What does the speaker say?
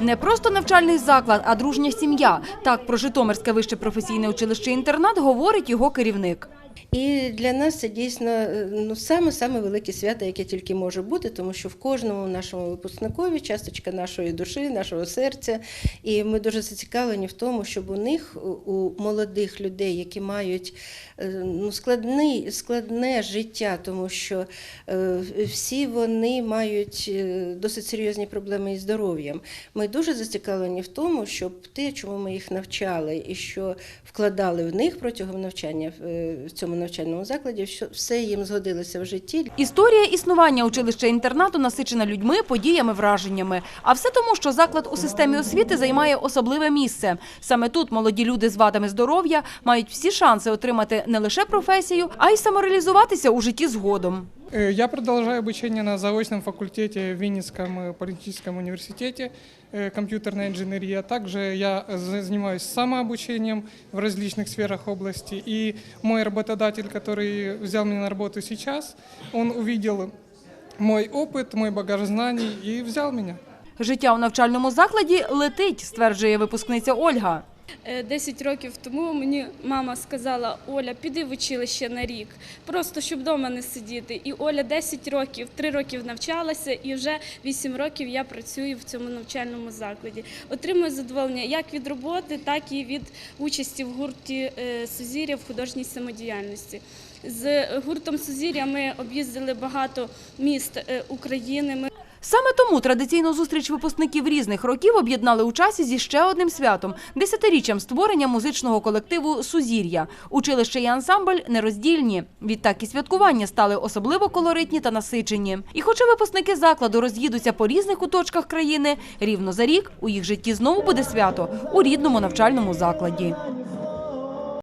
Не просто навчальний заклад, а дружня сім'я. Так про Житомирське вище професійне училище-інтернат говорить його керівник. І для нас це дійсно е, ну саме саме велике свято, яке тільки може бути, тому що в кожному нашому випускникові часточка нашої душі, нашого серця. І ми дуже зацікавлені в тому, щоб у них, у- молодих людей, які мають е, ну, складний, складне життя, тому що е, всі вони мають досить серйозні проблеми із здоров'ям. Ми дуже зацікавлені в тому, щоб те, чому ми їх навчали, і що вкладали в них протягом навчання в в цьому навчальному закладі, що все їм згодилося в житті. Історія існування училища-інтернату насичена людьми, подіями, враженнями. А все тому, що заклад у системі освіти займає особливе місце. Саме тут молоді люди з вадами здоров'я мають всі шанси отримати не лише професію, а й самореалізуватися у житті згодом. Э, Я продолжаю обучение на заочном факультете в Винницком э, политическом университете э, компьютерная инженерия. Также я за- занимаюсь самообучением в различных сферах области. И мой работодатель, который взял меня на работу сейчас, он увидел мой опыт, мой багаж знаний и взял меня. Життя у навчальному закладі летить, стверджує випускниця Ольга. Е, 10 років тому мені мама сказала: Оля, піди в училище на рік, просто щоб вдома не сидіти. І Оля 10 років, 3 років навчалася, і вже 8 років я працюю в цьому навчальному закладі. Отримую задоволення як від роботи, так і від участі в гурті е, Сузір'я в художній самодіяльності. З гуртом Сузір'я ми об'їздили багато міст е, України. Саме тому традиційну зустріч випускників різних років об'єднали у часі зі ще одним святом – десятиріччям створення музичного колективу «Сузір'я». Училище і ансамбль нероздільні. Відтак і святкування стали особливо колоритні та насичені. І хоча випускники закладу роз'їдуться по різних куточках країни, рівно за рік у їх житті знову буде свято у рідному навчальному закладі.